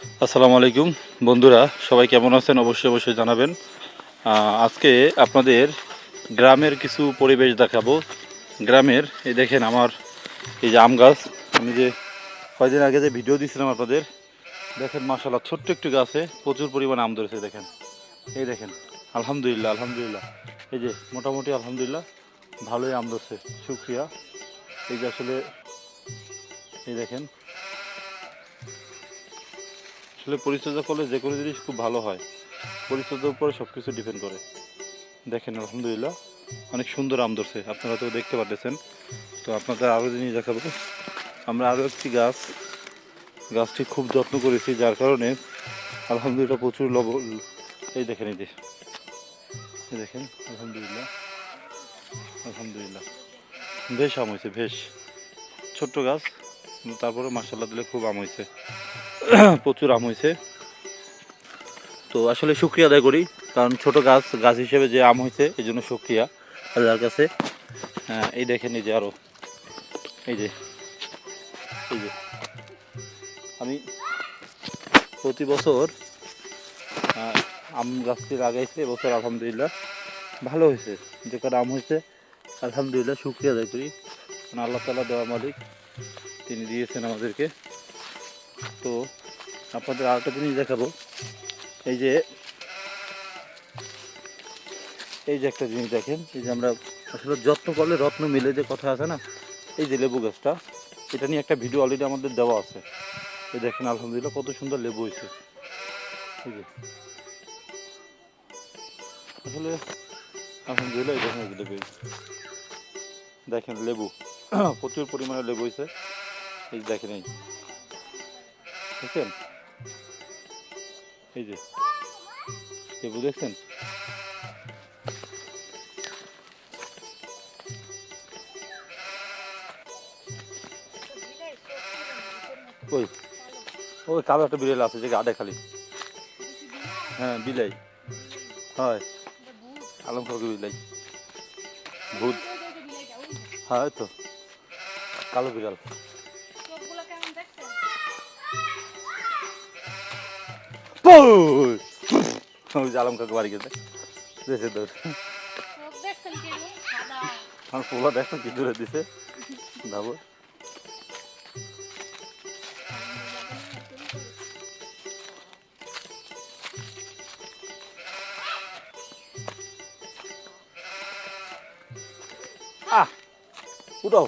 আসসালামু আলাইকুম। বন্ধুরা, সবাই কেমন আছেন? অবশ্যই অবশ্যই জানাবেন। আজকে আপনাদের গ্রামের কিছু পরিবেশ দেখাবো। গ্রামের, এই দেখেন আমার এই যে আম গাছ। আমি যে কয়েকদিন আগে যে ভিডিও দিয়েছিলাম আপনাদের, দেখেন মাসাল্লাহ ছোট্ট একটু গাছে প্রচুর পরিমাণে আম ধরেছে, দেখেন। এই দেখেন, আলহামদুলিল্লাহ আলহামদুলিল্লাহ। এই যে, মোটামুটি আলহামদুলিল্লাহ, ভালোই আম ধরছে, শুক্রিয়া। এই যে আসলে, এই দেখেন আসলে পরিচর্যা করলে যে কোনো জিনিস খুব ভালো হয়। পরিচর্যার উপরে সব কিছু ডিপেন্ড করে। দেখেন, আলহামদুলিল্লাহ, অনেক সুন্দর আম ধরছে। আপনারা তো দেখতে পাচ্ছেন তো আপনাদের আরও জিনিস দেখাবো। আমরা আরও একটি গাছ, গাছটি খুব যত্ন করেছি, যার কারণে আলহামদুলিল্লাহ প্রচুর লব, এই দেখেন এই দেখেন, আলহামদুলিল্লাহ আলহামদুলিল্লাহ। বেশ আম হয়েছে, বেশ। ছোট্ট গাছ তারপরে মার্শাল্লাহ দিলে খুব আম হয়েছে। প্রচুর আম হয়েছে। তো আসলে শুক্রিয়া আদায় করি কারণ ছোট গাছ গাছ হিসেবে যে আম হয়েছে এই জন্য শুক্রিয়া আল্লাহর কাছে। হ্যাঁ, এই দেখেন এই যে আরও এই যে এই যে। আমি প্রতি বছর আম গাছটি লাগাইছি এবছর আলহামদুলিল্লাহ ভালো হয়েছে। যে কটা আম হয়েছে আলহামদুলিল্লাহ শুক্রিয়া আদায় করি। কারণ আল্লাহ তালা দেওয়া মালিক তিনি দিয়েছেন আমাদেরকে। তো আপনাদের আরেকটা জিনিস দেখাবো। এই যে এই যে একটা জিনিস দেখেন, এই যে আমরা আসলে যত্ন করলে রত্ন মিলে যে কথা আছে না, এই যে লেবু গাছটা, এটা নিয়ে একটা ভিডিও অলরেডি আমাদের দেওয়া আছে। এই দেখেন, আলহামদুলিল্লাহ কত সুন্দর লেবু হয়েছে। এই যে, আসলে আলহামদুলিল্লাহ এই দেখেন লেবু দেখেন লেবু, প্রচুর পরিমাণে লেবু হয়েছে। এই দেখেন, এই দেখছেন? এই যে লেবু দেখছেন? ওই ওই কালো একটা বিড়াল আছে যে গাডে খালি। হ্যাঁ বিলাই। হয়। আলম খালকে বিলাই। ভূত। হ্যাঁ তো। কালো বিড়াল। আলম কাকু বাড়ি গেছে দেশে দৌড় আমার পোলা দেখো কি দূরে দিছে যাব আহ উঠাও